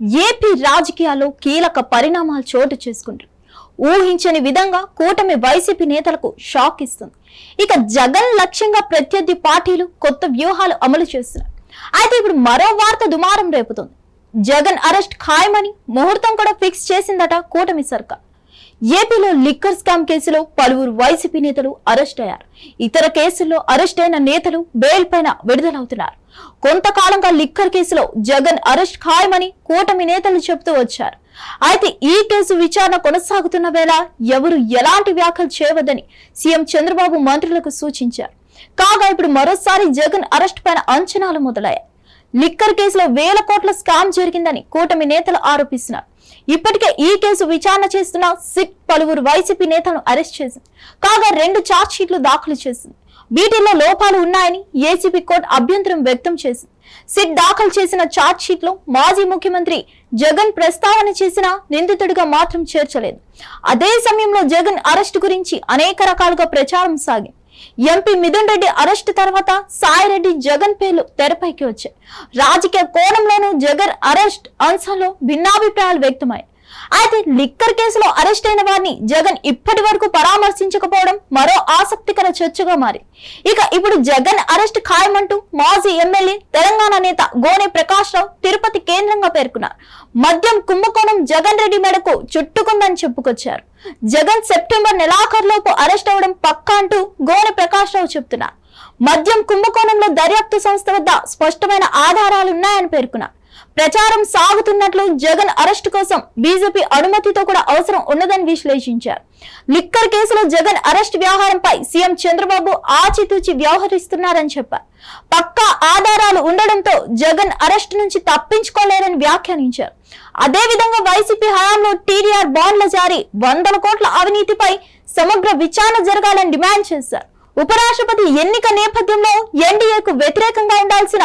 AP రాజకీయాల్లో కీలక పరిణామాలు చోటు చేసుకుంటారు ఊహించని విధంగా కూటమి వైసీపీ నేతలకు షాక్ ఇస్తుంది. ఇక జగన్ లక్ష్యంగా ప్రత్యర్థి పార్టీలు కొత్త వ్యూహాలు అమలు చేస్తున్నారు. అయితే ఇప్పుడు మరో వార్త దుమారం రేపుతుంది. జగన్ అరెస్ట్ ఖాయమని ముహూర్తం కూడా ఫిక్స్ చేసిందట కూటమి సర్కార్. ఏపీలో లిక్కర్ స్కామ్ కేసులో పలువురు వైసీపీ నేతలు అరెస్ట్ అయ్యారు. ఇతర కేసుల్లో అరెస్ట్ అయిన నేతలు బెయిల్ పైన విడుదలవుతున్నారు. కొంతకాలంగా లిక్కర్ కేసులో జగన్ అరెస్ట్ ఖాయమని కూటమి నేతలు చెబుతూ వచ్చారు. అయితే ఈ కేసు విచారణ కొనసాగుతున్న వేళ ఎవరు ఎలాంటి వ్యాఖ్యలు చేయవద్దని సీఎం చంద్రబాబు మంత్రులకు సూచించారు. కాగా ఇప్పుడు మరోసారి జగన్ అరెస్ట్ పైన అంచనాలు మొదలయ్యాయి. లిక్కర్ కేసులో వేల కోట్ల స్కామ్ జరిగిందని కూటమి నేతలు ఆరోపిస్తున్నారు. ఇప్పటికే ఈ కేసు విచారణ చేస్తున్న సిట్ పలువురు వైసీపీ నేతలను అరెస్ట్ చేసింది. కాగా రెండు ఛార్జ్ షీట్లు దాఖలు చేసింది. వీటిల్లో లోపాలు ఉన్నాయని ఏసీపీ కోర్టు అభ్యంతరం వ్యక్తం చేసింది. సిట్ దాఖలు చేసిన ఛార్జ్ షీట్లో మాజీ ముఖ్యమంత్రి జగన్ ప్రస్తావన చేసిన నిందితుడిగా మాత్రం చేర్చలేదు. అదే సమయంలో జగన్ అరెస్ట్ గురించి అనేక రకాలుగా ప్రచారం సాగింది. ఎంపీ మిథున్ రెడ్డి అరెస్ట్ తర్వాత సాయిరెడ్డి జగన్ పేర్లు తెరపైకి వచ్చాయి. రాజకీయ కోణంలోనూ జగన్ అరెస్ట్ అంశంలో భిన్నాభిప్రాయాలు వ్యక్తమయ్యాయి. అయితే లిక్కర్ కేసులో అరెస్ట్ అయిన వారిని జగన్ ఇప్పటి వరకు పరామర్శించకపోవడం మరో ఆసక్తికర చర్చగా మారి. ఇక ఇప్పుడు జగన్ అరెస్ట్ ఖాయమంటూ మాజీ ఎమ్మెల్యే తెలంగాణ నేత గోనె ప్రకాష్ రావు తిరుపతి కేంద్రంగా పేర్కొన్నారు. మద్యం కుంభకోణం జగన్ రెడ్డి మేడకు చుట్టుకుందని చెప్పుకొచ్చారు. జగన్ సెప్టెంబర్ నెలాఖరులోపు అరెస్ట్ అవడం పక్కా అంటూ గోనె ప్రకాష్ రావు చెప్తున్నారు మద్యం కుంభకోణంలో దర్యాప్తు సంస్థ వద్ద స్పష్టమైన ఆధారాలున్నాయని పేర్కొన్నారు. ప్రచారం సాగుతున్నట్లు జగన్ అరెస్ట్ కోసం బీజేపీ అనుమతితో కూడా అవసరం ఉన్నదని విశ్లేషించారు. లిక్కర్ కేసులో జగన్ అరెస్ట్ వ్యవహారంపై సీఎం చంద్రబాబు ఆచితూచి వ్యవహరిస్తున్నారని చెప్పారు. పక్కా ఆధారాలు ఉండడంతో జగన్ అరెస్ట్ నుంచి తప్పించుకోలేరని వ్యాఖ్యానించారు. అదే విధంగా వైసీపీ హయాంలో టీడీఆర్ బాండ్ల జారీ వందల కోట్ల అవినీతిపై సమగ్ర విచారణ జరగాలని డిమాండ్ చేశారు. ఉపరాష్ట్రపతి ఎన్నిక నేపథ్యంలో ఎన్డీఏకు వ్యతిరేకంగా ఉండాల్సిన